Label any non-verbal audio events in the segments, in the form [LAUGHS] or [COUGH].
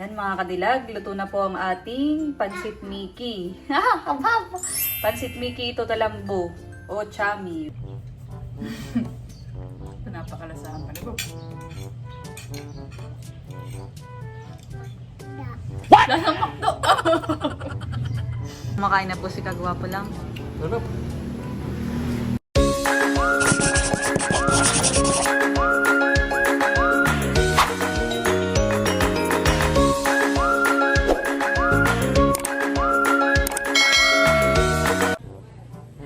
Yan mga kadilag, luto na po ang ating pansit Mickey. [LAUGHS] Pansit Mickey ito talambo o chami. [LAUGHS] Napakalasahan pa nito. What? Lasang makdo! [LAUGHS] Kumakain na po si Kagwapo lang. Sarap.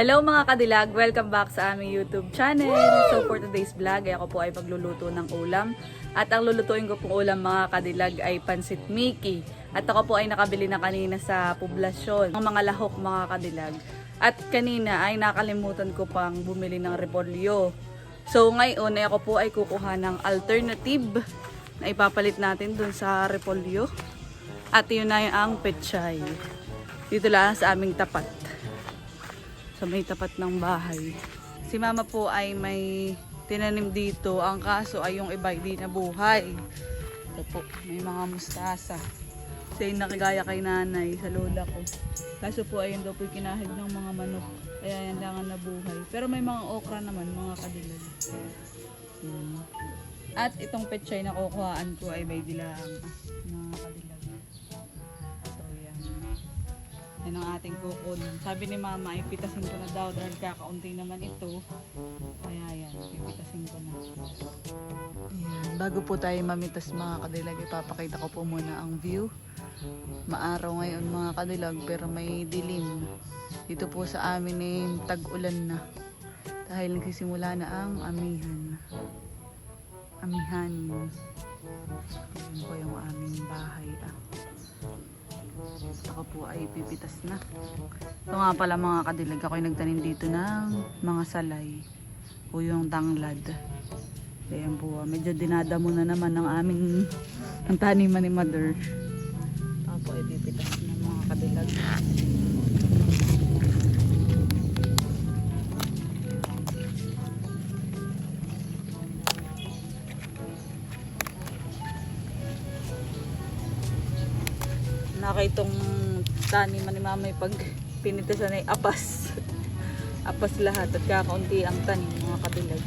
Hello mga kadilag! Welcome back sa aming YouTube channel. So for today's vlog, ay ako po ay pagluluto ng ulam. At ang lulutuin ko pong ulam mga kadilag ay pansit Mickey. At ako po ay nakabili na kanina sa poblasyon ng mga lahok mga kadilag. At kanina ay nakalimutan ko pang bumili ng repolyo. So ngayon ay ako po ay kukuha ng alternative na ipapalit natin dun sa repolyo. At yun na yung ang pechay. Dito lang sa aming tapat sa may tapat ng bahay. Si mama po ay may tinanim dito. Ang kaso ay yung iba hindi nabuhay. Ito po, may mga mustasa. Siya yung nakigaya kay nanay sa lola ko. Kaso po ayun daw po yung kinahig ng mga manok. Kaya yan lang ang nabuhay. Pero may mga okra naman, mga kadilag. Hmm. At itong pechay na kukuhaan ko ay may dilaang mga kadilag. Yan ang ating kukun. Sabi ni mama, ipitasin ko na daw dahil kakaunti naman ito. Kaya yan, ipitasin ko na. Ayan. Bago po tayo mamitas mga kadilag, ipapakita ko po muna ang view. Maaraw ngayon mga kadilag pero may dilim. Dito po sa amin eh, tag-ulan na. Dahil nagsisimula na ang amihan. Amihan. Ayan po yung aming bahay. Ah. Ako po ay pipitas na. Ito nga pala mga kadilag, ako ay nagtanim dito ng mga salay o yung tanglad. Ayan po, ah, medyo dinadamo na naman ng aming ang taniman ni mother. Ako po ay pipitas na mga kadilag. Taniman ni mama pag pinitasan ay apas. [LAUGHS] apas lahat at kakaunti ang tanim mga kabilag.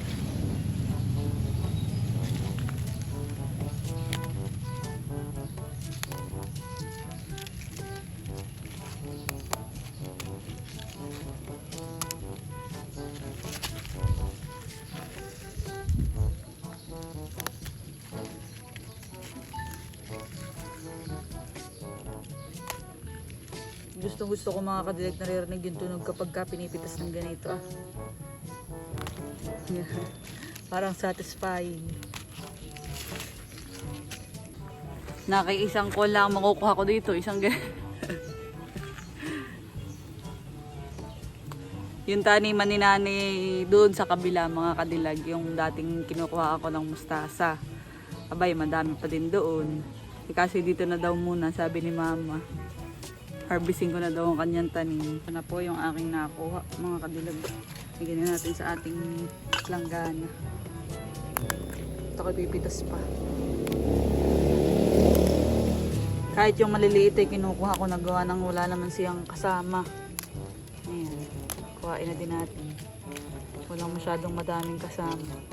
Gusto gusto ko mga kadilag naririnig yung tunog kapag ka pinipitas ng ganito ah. Parang satisfying. Nakiisang ko lang makukuha ko dito, isang [LAUGHS] yung taniman ni nani doon sa kabila mga kadilag, yung dating kinukuha ako ng mustasa. Abay, madami pa din doon. Eh, kasi dito na daw muna, sabi ni mama harvesting ko na daw ang kanyang tanim. Ito na po yung aking nakuha, mga kadilag. Bigyan na natin sa ating langgana. Ito ko pipitas pa. Kahit yung maliliit ay kinukuha ko nagawa nang wala naman siyang kasama. Ayan. Kuhain na din natin. Walang masyadong madaming kasama.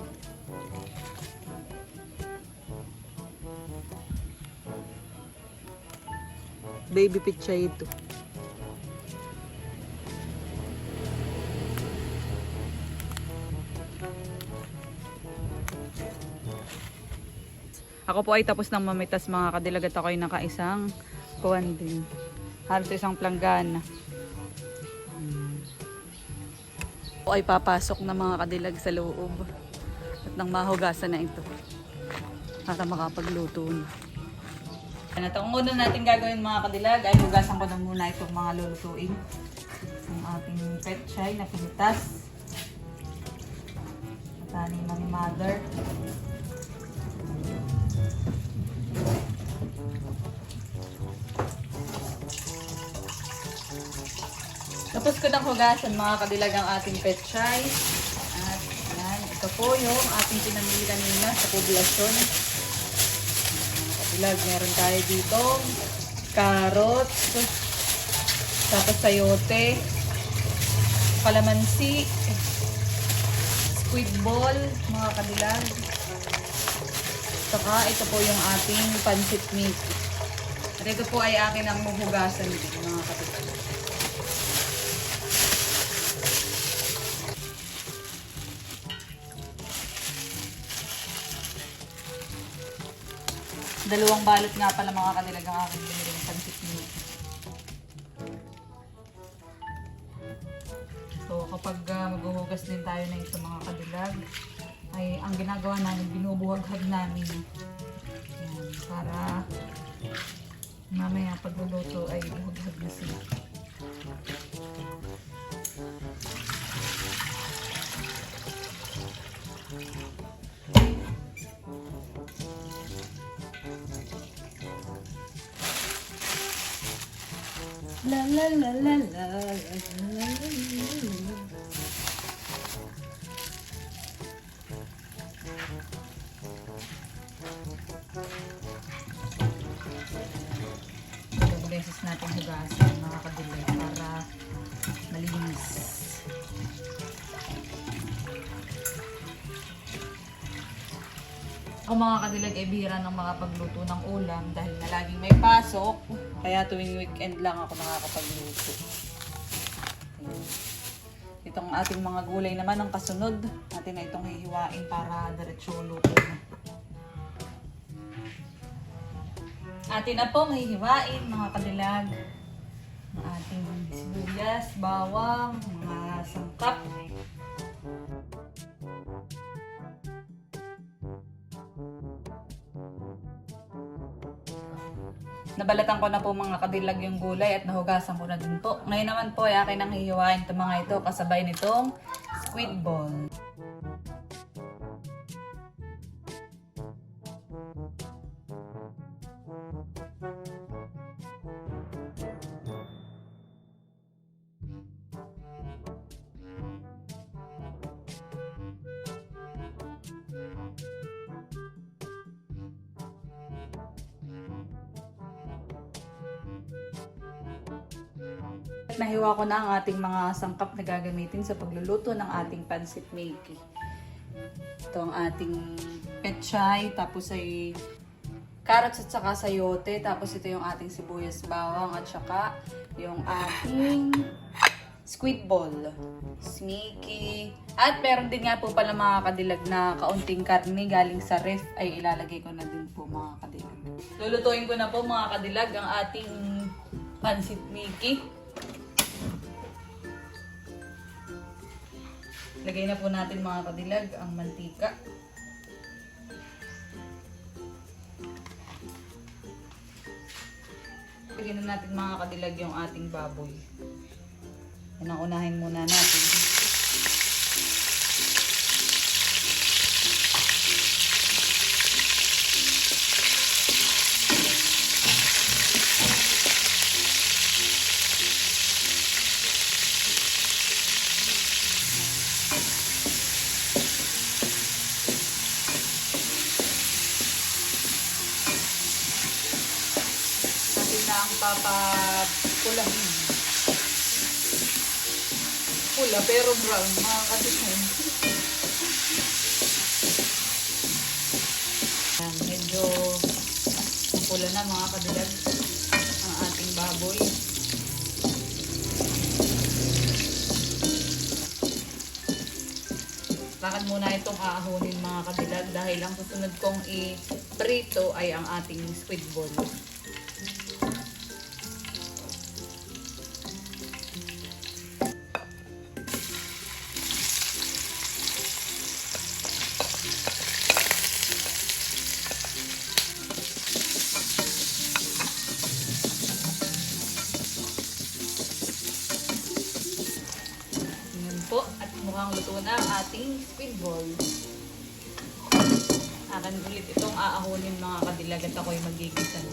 Baby picture ito. Ako po ay tapos ng mamitas mga kadilag at ako ay nakaisang kuwan din. Halos isang planggana. Hmm. Ako ay papasok na mga kadilag sa loob. At nang mahugasan na ito. Para makapagluto na. Ano ito? Ang una natin gagawin mga kadilag ay hugasan ko na muna itong mga lulutuin. Ang ating pet chai na pinitas. Taniman ni mother. Tapos ko nang hugasan mga kadilag ang ating pet chai. At yan, ito po yung ating pinamili kanina sa poblasyon. Kadilag. Meron tayo dito carrots, tapos sayote, kalamansi, squid ball, mga kadilag. Saka ito po yung ating pancit meat. At ito po ay akin ang muhugasan din, Dalawang balot nga pala mga kadilag ang aking binili ng pancit meat. So kapag uh, maghuhugas din tayo na ito mga kadilag, ay ang ginagawa namin, binubuhaghag namin. Yan, para mamaya pagluluto ay buhaghag na sila. la la la la beses natin hugasan mga kabilay para malinis. Ang mga kadilag ay bihira ng mga pagluto ng ulam dahil na laging may pasok. Kaya tuwing weekend lang ako nakakapagluto. Itong ating mga gulay naman ang kasunod. Natin na itong hihiwain para diretso luto na. Atin na pong hihiwain mga kadilag. Ang ating sibuyas, bawang, mga sangkap. Nabalatan ko na po mga kadilag yung gulay at nahugasan ko na din po. Ngayon naman po ay akin ang hihiwain itong mga ito kasabay nitong squid ball. Nahiwa ko na ang ating mga sangkap na gagamitin sa pagluluto ng ating pancit mayki. Ito ang ating pechay, tapos ay carrots at saka sayote, tapos ito yung ating sibuyas bawang at saka yung ating squid ball, sneaky. At meron din nga po pala mga kadilag na kaunting karne galing sa ref ay ilalagay ko na din po mga kadilag. Lulutuin ko na po mga kadilag ang ating pancit mayki. Lagay na po natin mga kadilag ang mantika. Lagyan na natin mga kadilag yung ating baboy. Yan unahin muna natin papapulahin. Pula pero brown, mga katikin. Medyo pula na mga kadilag ang ating baboy. Bakit muna itong aahonin mga kadilag dahil ang susunod kong i-prito ay ang ating squid ball. Mukhang luto na ang ating squid ball. Akan ulit itong aahonin mga kadilag at ako'y magigisan.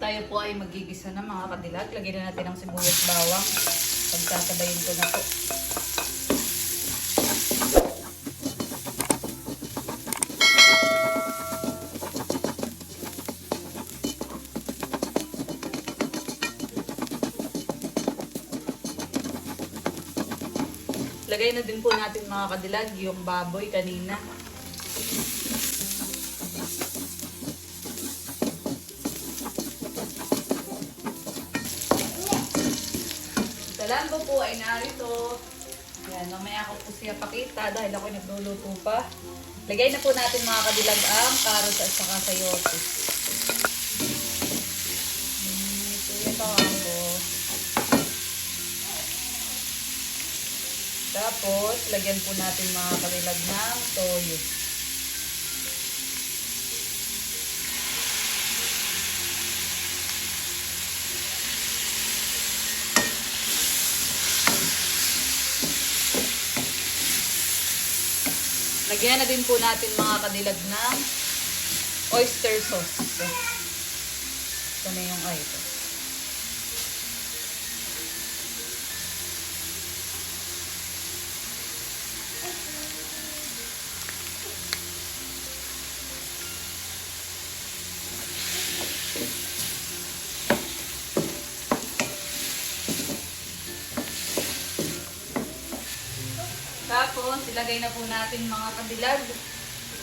Tayo po ay magigisa na mga kadilag. Lagyan na natin ang sibuyas bawang. Pagsasabayin ko na po. Ilagay na din po natin mga kadilag yung baboy kanina. Sa lambo po ay narito. Yan, mamaya ako po siya pakita dahil ako nagluluto pa. Lagay na po natin mga kadilag ang carrots at saka sayote. Lagyan po natin mga kadilag ng toyo. Lagyan na din po natin mga kadilag ng oyster sauce. Tapos, ilagay na po natin mga kadilag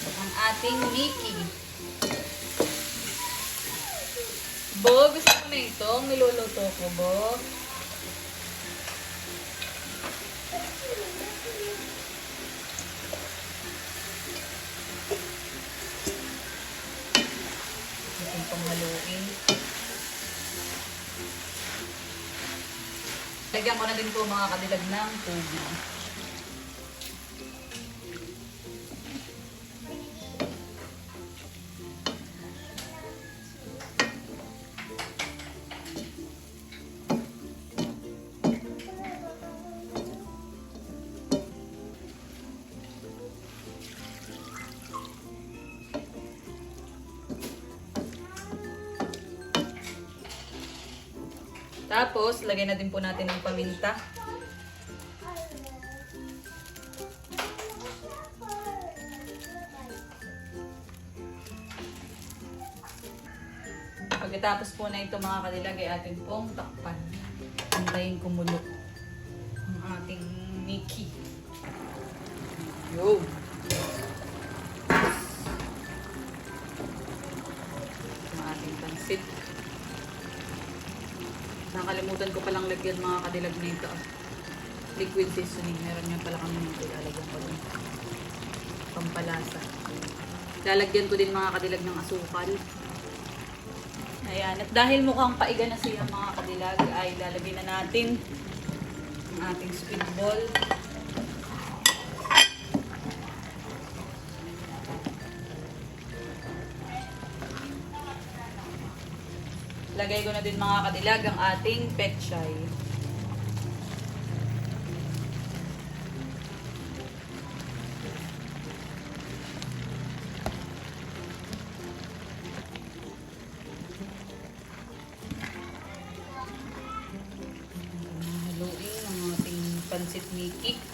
ang ating Mickey. Bo, gusto ko na itong niluluto ko, Bo. Gusto pang haluin. Lagyan ko na din po mga kadilag ng tubig. Tapos, lagay na din po natin ng paminta. Pagkatapos po na ito mga kadilag ay atin pong takpan. Antayin kumulo ang ating Mickey. Yo! Ang ating pansit. Nakalimutan ko palang lagyan mga kadilag nito. Liquid seasoning. Meron nga pala kami nito. Lalagyan ko din. Pampalasa. Lalagyan ko din mga kadilag ng asukal. Ayan. At dahil mukhang paiga na siya mga kadilag, ay lalagyan na natin ang ating squid mga kadilag ang ating pechay. Haluin ang ating pansit.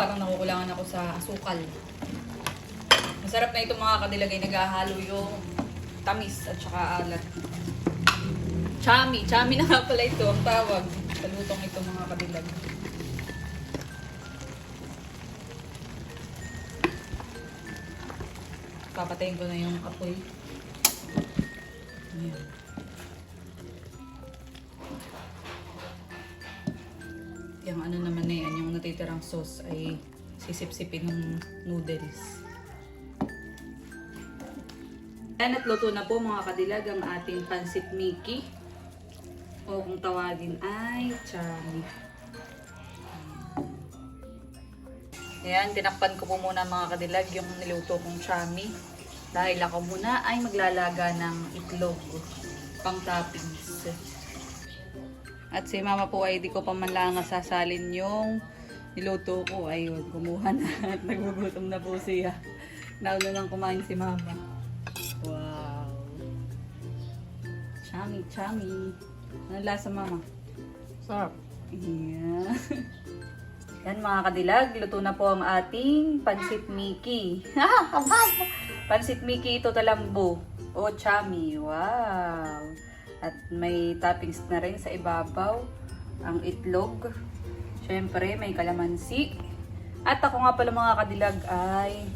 Parang nakukulangan ako sa asukal. Masarap na ito mga kadilagay. Naghahalo yung tamis at saka alat. Chami. Chami na nga pala ito ang tawag. Sa lutong ito mga kadilag. Papatayin ko na yung apoy. Natitirang sauce ay sisip-sipin ng noodles. Ayan at luto na po mga kadilag ang ating pansit Mickey. O kung tawagin ay chami. Ayan, tinakpan ko po muna mga kadilag yung niluto kong chami. Dahil ako muna ay maglalaga ng itlog pang toppings. At si mama po ay di ko pa man lang sasalin yung niluto ko. Ayun, kumuha na [LAUGHS] at nagugutom na po siya. Nauna nang kumain si mama. Wow. Chami, chami. Ano lasa mama? Sarap. Yeah. [LAUGHS] Yan mga kadilag, luto na po ang ating pansit Mickey. [LAUGHS] Pansit Mickey ito talambo. O chami. Wow. At may toppings na rin sa ibabaw. Ang itlog. Siyempre, may kalamansi. At ako nga pala mga kadilag ay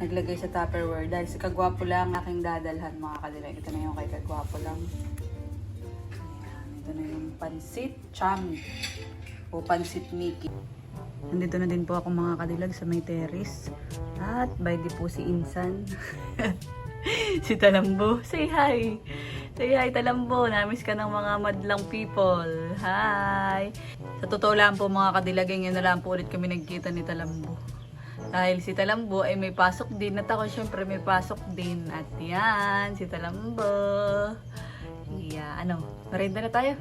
naglagay sa Tupperware dahil si Kagwapo lang aking dadalhan mga kadilag. Ito na yung kay Kagwapo lang. Ito na yung pansit chami o pansit Mickey. Nandito na din po ako mga kadilag sa may terrace. At by the po si Insan. [LAUGHS] si Talambo. Say hi! Say hi Talambo. Namiss ka ng mga madlang people. Hi! Sa totoo lang po mga kadilag, ngayon na lang po ulit kami nagkita ni Talambo. Dahil si Talambo ay may pasok din. At ako syempre may pasok din. At yan, si Talambo. Yeah, ano, merienda na tayo.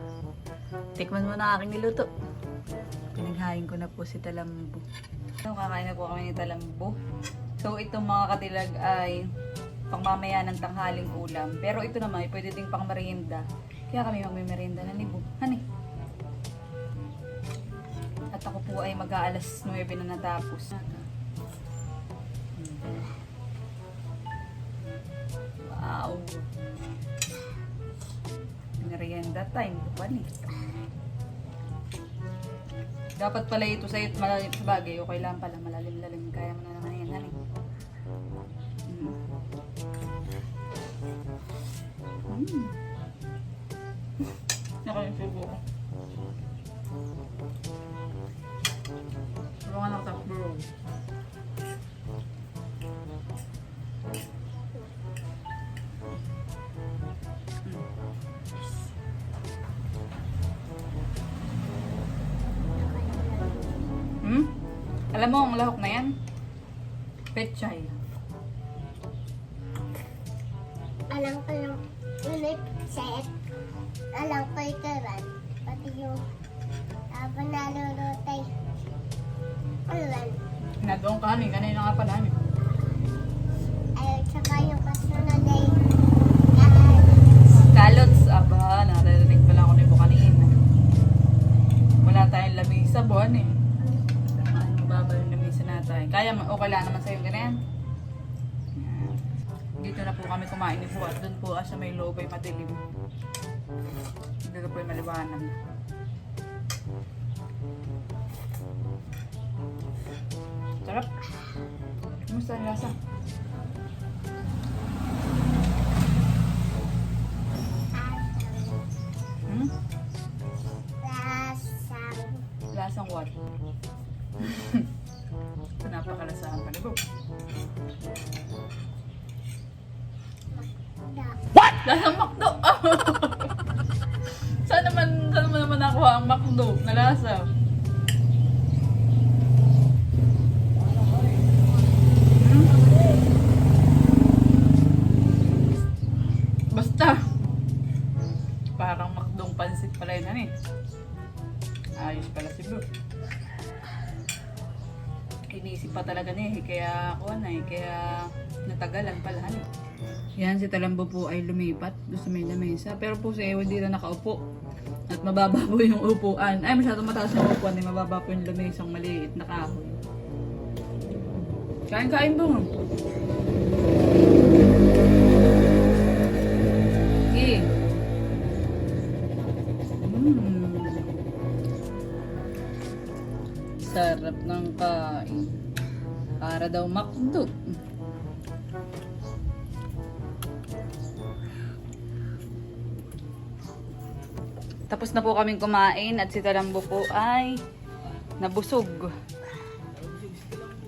Tikman mo na aking niluto. Pinaghain ko na po si Talambo. So, kakain na po kami ni Talambo. So, itong mga katilag ay pangmamaya ng tanghaling ulam. Pero ito naman, ay pwede ding pang merienda. Kaya kami magme-merienda na ni. Hani? At ako po ay mag-aalas 9 na natapos. Wow! Merienda time. Bali. Dapat pala ito sa malalim sa bagay. Okay lang pala. Malalim-lalim. Kaya mo na Mm. Nakalimutan ko. Tulungan ako sa bro. Hmm? Alam mo ang lahok na yan? Petchay. Okay lang naman sa'yo ganyan. Yan. Dito na po kami kumain ni Buwan. Doon po ah, sa may loob ay madilim. Dito po ay maliwanag. Sarap. Kumusta ang lasa? Hmm? Lasang. Lasang what? [LAUGHS] Napakalasahan pa ni Bo. Da. Lasang makdo! saan naman, saan naman nakuha ang makdo na lasa? Si Talambo po ay lumipat doon sa may lamesa. Pero po si Ewan di na nakaupo. At mababa po yung upuan. Ay, masyadong mataas yung upuan. Ay, mababa po yung lamesang maliit na kahoy. Kain-kain po. Eh. Mm. Sarap ng kain. Para daw makdo. Tapos na po kaming kumain at si Talambo po ay nabusog.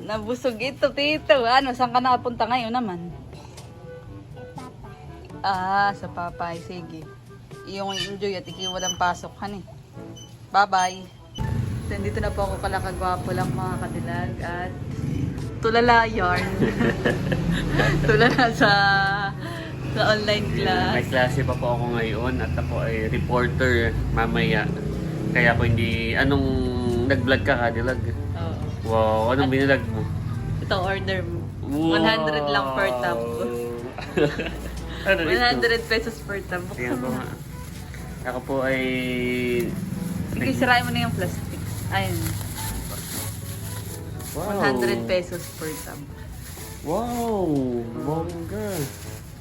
Nabusog ito, tito. Ano, saan ka nakapunta ngayon naman? Ah, sa papay. Sige. Iyong enjoy at iki walang pasok, hani. Bye-bye. Nandito na po ako kalakagwapo lang mga kadilag at tulala yarn. [LAUGHS] tulala sa sa online class. May klase pa po ako ngayon at ako ay reporter mamaya. Kaya ako hindi... Anong nag-vlog ka ka, dilag? Oo. Wow, anong binilag mo? Ito order mo. 100 lang per tab. [LAUGHS] ano ito? 100 pesos per tab. Tingnan ko nga. Ako po ay... Sige, sirain mo na yung plastic. Ayun. Wow. 100 pesos per tab. Wow! Bongga!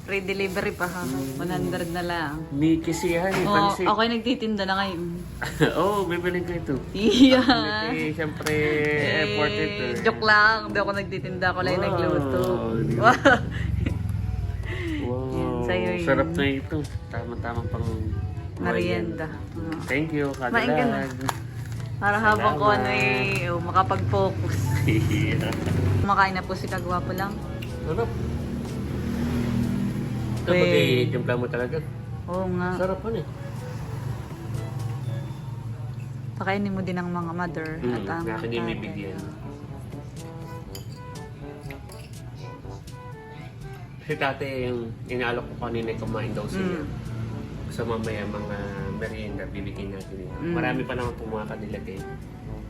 Free delivery pa ha. 100 na lang. May kisihan, eh, Oh, pansit. ako nagtitinda na ngayon. [LAUGHS] Oo, oh, bibiling ko ito. Iya. Eh, siyempre, effort ito. eh. Joke lang. Hindi ako nagtitinda. Ako lang Wow. nagluto. Di ba? Wow. [LAUGHS] Sa'yo yun. sarap na ito. Tama-tamang pang Merienda. Ah. Thank you, Kumain ka na. Kadilag. Para habang ko ano eh, oh, makapag-focus. [LAUGHS] Kumakain na po si Kagwapo lang. Sarap. Pag i-timpla mo talaga. Oo nga. Sarap pa eh. Pakainin mo din ang mga mother Mm, at ang na akin din may tatay. bigyan. Si tate yung inaalok ko kanina kumain daw siya. Mm. Sa mamaya mga merienda, bibigyan natin yun. Mm. Marami pa naman po mga kadilag eh.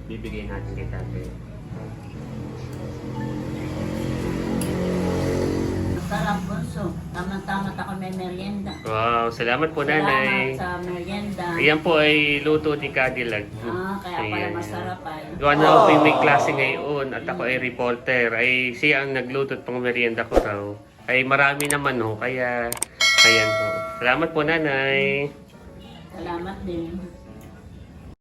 Bibigyan natin kay tate. Sarap bunso. Tama-tama ako may merienda. Wow, salamat po nanay. Salamat sa merienda. Ayan po ay luto ni Cadillac. Ah, kaya pala Ayan. masarap ay. Gawa na ako yung may klase ngayon at ako ay reporter. Ay siya ang nagluto at pang merienda ko raw. Ay marami naman ho, kaya ayan ho. Salamat po nanay. Salamat din.